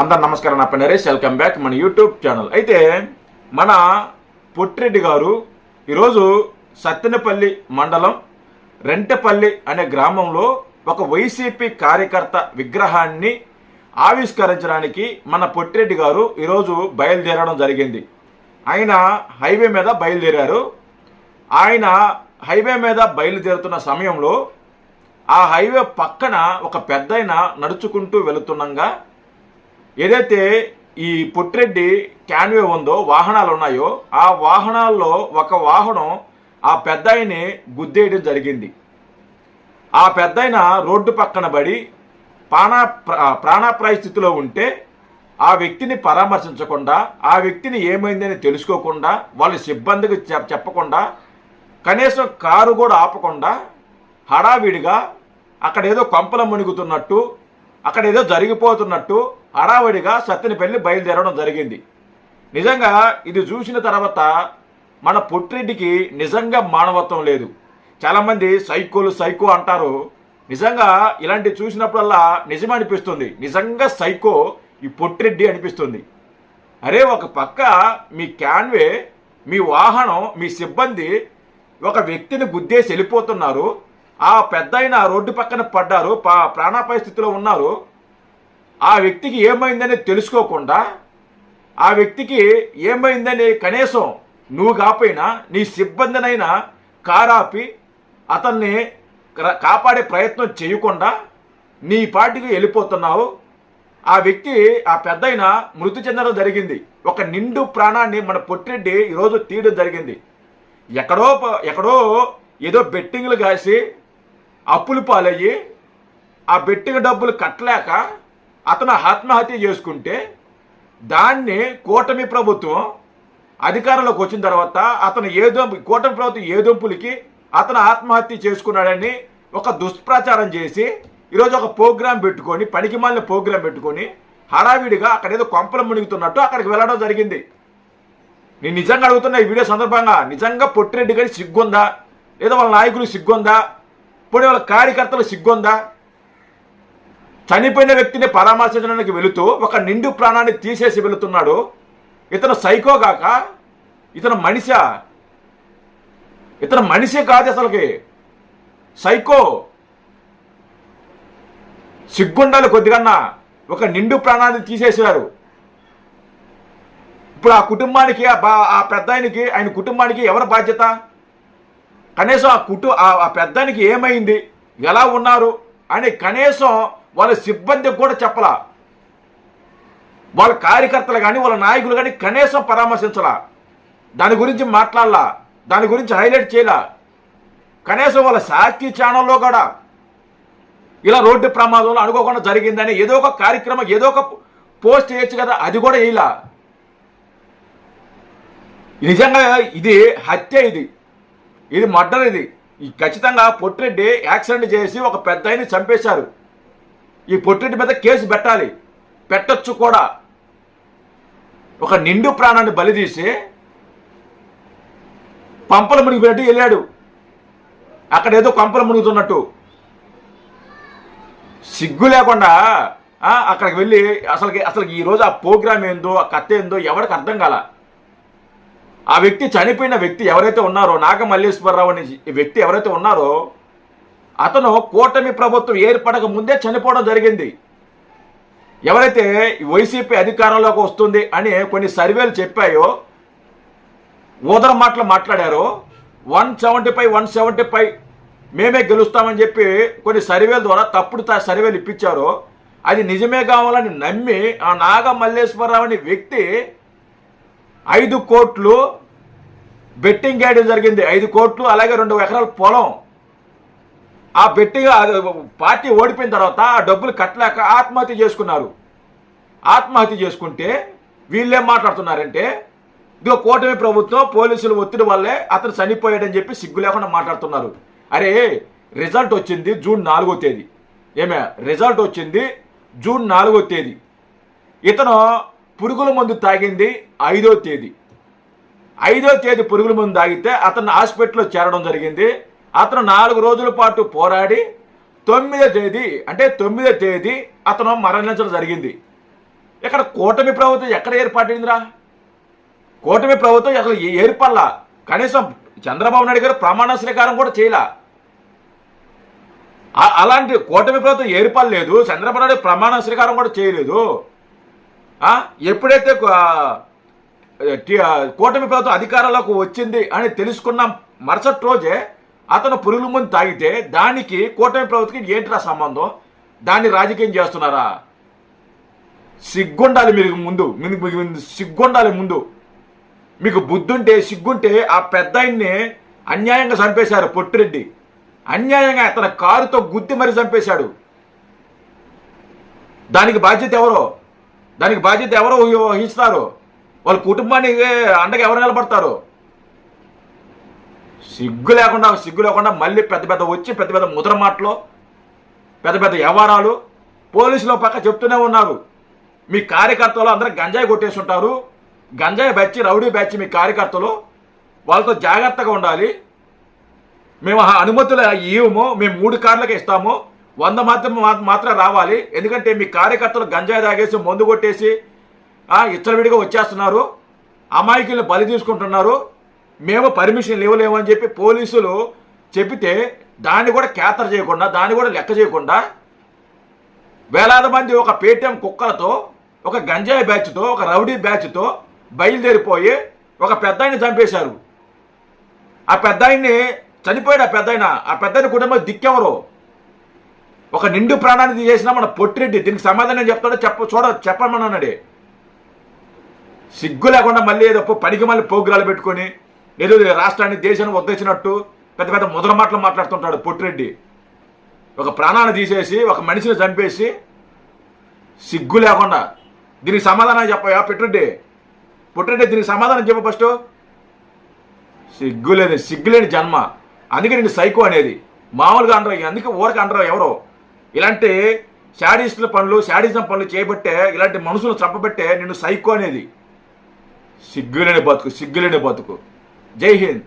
అందరు నమస్కారం నా నరేష్. వెల్కమ్ బ్యాక్ మన యూట్యూబ్ ఛానల్ అయితే మన పొట్టిరెడ్డి గారు ఈరోజు సత్తెనపల్లి మండలం రెంటపల్లి అనే గ్రామంలో ఒక వైసీపీ కార్యకర్త విగ్రహాన్ని ఆవిష్కరించడానికి మన పొట్టిరెడ్డి గారు ఈరోజు బయలుదేరడం జరిగింది. ఆయన హైవే మీద బయలుదేరారు. ఆయన హైవే మీద బయలుదేరుతున్న సమయంలో ఆ హైవే పక్కన ఒక పెద్దయిన నడుచుకుంటూ వెళుతుండగా ఏదైతే ఈ పుట్రెడ్డి క్యాన్వే ఉందో వాహనాలు ఉన్నాయో ఆ వాహనాల్లో ఒక వాహనం ఆ పెద్దాయిని గుద్దేయడం జరిగింది. ఆ పెద్దాయన రోడ్డు పక్కన పడి ప్రాణా ప్ర- ప్రాణాప్రాయ స్థితిలో ఉంటే ఆ వ్యక్తిని పరామర్శించకుండా ఆ వ్యక్తిని ఏమైందని తెలుసుకోకుండా వాళ్ళ సిబ్బందికి చెప్- చెప్పకుండా కనీసం కారు కూడా ఆపకుండా హడావిడిగా అక్కడ ఏదో కొంపల మునుగుతున్నట్టు అక్కడ ఏదో జరిగిపోతున్నట్టు హడావిడిగా పెళ్ళి బయలుదేరడం జరిగింది. నిజంగా ఇది చూసిన తర్వాత మన పుట్టిరెడ్డికి నిజంగా మానవత్వం లేదు. చాలామంది సైకోలు సైకో అంటారు. నిజంగా ఇలాంటి చూసినప్పుడల్లా నిజమనిపిస్తుంది నిజంగా సైకో ఈ పొట్టిరెడ్డి అనిపిస్తుంది. అరే ఒక పక్క మీ క్యాన్వే మీ వాహనం మీ సిబ్బంది ఒక వ్యక్తిని గుద్దేసి వెళ్ళిపోతున్నారు. ఆ పెద్ద రోడ్డు పక్కన పడ్డారు పా- ప్రాణాపాయ స్థితిలో ఉన్నారు. ఆ వ్యక్తికి ఏమైందని తెలుసుకోకుండా ఆ వ్యక్తికి ఏమైందని కనీసం నువ్వు కాపోయినా నీ సిబ్బందినైనా కారాపి అతన్ని కాపాడే ప్రయత్నం చేయకుండా నీ పాటికి వెళ్ళిపోతున్నావు. ఆ వ్యక్తి ఆ పెద్దయిన మృతి చెందడం జరిగింది. ఒక నిండు ప్రాణాన్ని మన పొట్టిరెడ్డి ఈరోజు తీయడం జరిగింది. ఎక్కడో ప- ఎక్కడో ఏదో బెట్టింగ్లు కాసి అప్పులు పాలయ్యి ఆ బెట్టింగ్ డబ్బులు కట్టలేక అతను ఆత్మహత్య చేసుకుంటే దాన్ని కూటమి ప్రభుత్వం అధికారంలోకి వచ్చిన తర్వాత అతను ఏదో కూటమి ప్రభుత్వం ఏదొంపులకి అతను ఆత్మహత్య చేసుకున్నాడని ఒక దుష్ప్రచారం చేసి ఈరోజు ఒక ప్రోగ్రాం పెట్టుకొని పనికి మాలిన ప్రోగ్రాం పెట్టుకొని హడావిడిగా అక్కడ ఏదో కొంపలు మునిగుతున్నట్టు అక్కడికి వెళ్ళడం జరిగింది. నేను నిజంగా అడుగుతున్నా ఈ వీడియో సందర్భంగా నిజంగా పొట్టిరెడ్డి గారి సిగ్గుందా? లేదా వాళ్ళ నాయకులు సిగ్గుందా? పోనీ వాళ్ళ కార్యకర్తలు సిగ్గుందా? చనిపోయిన వ్యక్తిని పరామర్శించడానికి వెళుతూ ఒక నిండు ప్రాణాన్ని తీసేసి వెళుతున్నాడు. ఇతను సైకో కాక ఇతను మనిషా? ఇతను మనిషే కాదు అసలుకి. సైకో. సిగ్గుండాలి కొద్దిగన్నా. ఒక నిండు ప్రాణాన్ని తీసేశారు. ఇప్పుడు ఆ కుటుంబానికి ఆ ఆ పెద్ద ఆయనకి ఆయన కుటుంబానికి ఎవరి బాధ్యత? కనీసం ఆ కుటు ఆ- ఆ పెద్దానికి ఏమైంది? ఎలా ఉన్నారు? అని కనీసం వాళ్ళ సిబ్బందికి కూడా చెప్పలా. వాళ్ళ కార్యకర్తలు కానీ వాళ్ళ నాయకులు కానీ కనీసం పరామర్శించలా. దాని గురించి మాట్లాడలా. దాని గురించి హైలైట్ చేయలా. కనీసం వాళ్ళ సాక్షి ఛానల్లో కూడా ఇలా రోడ్డు ప్రమాదంలో అనుకోకుండా జరిగిందని ఏదో ఒక కార్యక్రమం ఏదో ఒక పోస్ట్ చేయొచ్చు కదా అది కూడా ఇలా నిజంగా ఇది హత్య ఇది. ఇది మర్డర్ ఇది. ఈ ఖచ్చితంగా పొట్టిరెడ్డి యాక్సిడెంట్ చేసి ఒక పెద్ద ఆయన్ని చంపేశారు. ఈ పొట్టిరెడ్డి మీద కేసు పెట్టాలి. పెట్టొచ్చు కూడా. ఒక నిండు ప్రాణాన్ని బలిదీసి పంపలు మునిగిపోయినట్టు వెళ్ళాడు. అక్కడ ఏదో కొంపలు మునుగుతున్నట్టు. సిగ్గు లేకుండా అక్కడికి వెళ్ళి అసలుకి అసలు ఈ రోజు ఆ ప్రోగ్రామ్ ఏందో ఆ కథ ఏందో ఎవరికి అర్థం కాల. ఆ వ్యక్తి చనిపోయిన వ్యక్తి ఎవరైతే ఉన్నారో నాగమల్లేశ్వరరావు అనే వ్యక్తి ఎవరైతే ఉన్నారో అతను కూటమి ప్రభుత్వం ఏర్పడక ముందే చనిపోవడం జరిగింది. ఎవరైతే వైసీపీ అధికారంలోకి వస్తుంది అని కొన్ని సర్వేలు చెప్పాయో ఊదర మాటలు మాట్లాడారో one seventy five one seventy five మేమే గెలుస్తామని చెప్పి కొన్ని సర్వేల ద్వారా తప్పుడు సర్వేలు ఇప్పించారో అది నిజమే కావాలని నమ్మి ఆ నాగ మల్లేశ్వరరావు అనే వ్యక్తి ఐదు కోట్లు బెట్టింగ్ వేయడం జరిగింది. ఐదు కోట్లు అలాగే రెండు ఎకరాల పొలం. ఆ బెట్టింగ్ పార్టీ ఓడిపోయిన తర్వాత ఆ డబ్బులు కట్టలేక ఆత్మహత్య చేసుకున్నారు. ఆత్మహత్య చేసుకుంటే వీళ్ళేం మాట్లాడుతున్నారంటే ఇదిగో కూటమి ప్రభుత్వం పోలీసుల ఒత్తిడి వల్లే అతను చనిపోయాడని చెప్పి సిగ్గు లేకుండా మాట్లాడుతున్నారు. అరే రిజల్ట్ వచ్చింది జూన్ నాలుగో తేదీ. ఏమే రిజల్ట్ వచ్చింది జూన్ నాలుగో తేదీ. ఇతను పురుగుల మందు తాగింది ఐదో తేదీ. ఐదో తేదీ పురుగుల మందు తాగితే అతను హాస్పిటల్లో చేరడం జరిగింది. అతను నాలుగు రోజుల పాటు పోరాడి తొమ్మిదో తేదీ అంటే తొమ్మిదో తేదీ అతను మరణించడం జరిగింది. ఇక్కడ కూటమి ప్రభుత్వం ఎక్కడ ఏర్పాటైందిరా? కూటమి ప్రభుత్వం అసలు ఏర్పడలా? కనీసం చంద్రబాబు నాయుడు గారు ప్రమాణ స్వీకారం కూడా చేయలా. అలాంటి కూటమి ప్రభుత్వం ఏర్పడలేదు. చంద్రబాబు నాయుడు ప్రమాణ స్వీకారం కూడా చేయలేదు. ఎప్పుడైతే కూటమి ప్రభుత్వం అధికారంలోకి వచ్చింది అని తెలుసుకున్న మరుసటి రోజే అతను పురుగుల ముందు తాగితే దానికి కూటమి ప్రభుత్వం ఏంట్రా సంబంధం? దాన్ని రాజకీయం చేస్తున్నారా? సిగ్గుండాలి మీరు ముందు. మీకు ముందు సిగ్గుండాలి ముందు. మీకు బుద్ధుంటే సిగ్గుంటే ఆ పెద్ద అన్యాయంగా చంపేశారు పొట్టిరెడ్డి. అన్యాయంగా అతని కారుతో గుద్ది మరి చంపేశాడు. దానికి బాధ్యత ఎవరో? దానికి బాధ్యత ఎవరు వహిస్తారు వాళ్ళ కుటుంబానికి అండగా ఎవరు నిలబడతారు? సిగ్గు లేకుండా సిగ్గు లేకుండా మళ్ళీ పెద్ద పెద్ద వచ్చి పెద్ద పెద్ద ముద్ర మాటలు పెద్ద పెద్ద వ్యవహారాలు పోలీసులు పక్క చెప్తూనే ఉన్నారు. మీ కార్యకర్తలు అందరూ గంజాయి కొట్టేసి ఉంటారు. గంజాయి బ్యాచ్ రౌడీ బ్యాచ్ మీ కార్యకర్తలు. వాళ్ళతో జాగ్రత్తగా ఉండాలి. మేము ఆ అనుమతులు ఇవ్వము మేము మూడు కార్లకే ఇస్తాము. వంద మాత్రం మాత్రం రావాలి. ఎందుకంటే మీ కార్యకర్తలు గంజాయి తాగేసి మందు కొట్టేసి ఆ, ఇచ్చలవిడిగా వచ్చేస్తున్నారు. అమాయకుల్ని బలి తీసుకుంటున్నారు. మేము పర్మిషన్ ఇవ్వలేము అని చెప్పి పోలీసులు చెబితే దాన్ని కూడా క్యాతర్ చేయకుండా దాన్ని కూడా లెక్క చేయకుండా వేలాది మంది ఒక పేటీఎం కుక్కలతో ఒక గంజాయి బ్యాచ్తో ఒక రౌడీ బ్యాచ్తో బయలుదేరిపోయి ఒక పెద్దాయిని చంపేశారు. ఆ పెద్దాయిని చనిపోయాడు ఆ పెద్దాయన. ఆ పెద్దాయన కుటుంబం దిక్కెవరు? ఒక నిండు ప్రాణాన్ని చేసిన మన పొట్టిరెడ్డి దీనికి సమాధానం చెప్తాడో చెప్ప చూడ చెప్పమన్నాడు. సిగ్గు లేకుండా మళ్ళీ ఏదో పనికి మళ్ళీ పోగ్రాలు పెట్టుకొని ఏదో రాష్ట్రాన్ని దేశాన్ని ఉద్ధరించినట్టు పెద్ద పెద్ద ముదల మాటలు మాట్లాడుతుంటాడు పొట్టిరెడ్డి. ఒక ప్రాణాన్ని తీసేసి ఒక మనిషిని చంపేసి సిగ్గు లేకుండా దీనికి సమాధానం చెప్పయా పెట్టురెడ్డి? పొట్టిరెడ్డి దీనికి సమాధానం చెప్పు ఫస్ట్. సిగ్గులేని సిగ్గులేని జన్మ. అందుకే నేను సైకో అనేది. మామూలుగా అనరు అందుకే ఊరికి అనరు ఎవరో? ఇలాంటి శాడీస్ల పనులు శాడిజం పనులు చేయబట్టే ఇలాంటి మనుషులు చంపబట్టే నిన్ను సైకో అనేది. సిగ్గులేని బతుకు సిగ్గులేని బతుకు. జై హింద్.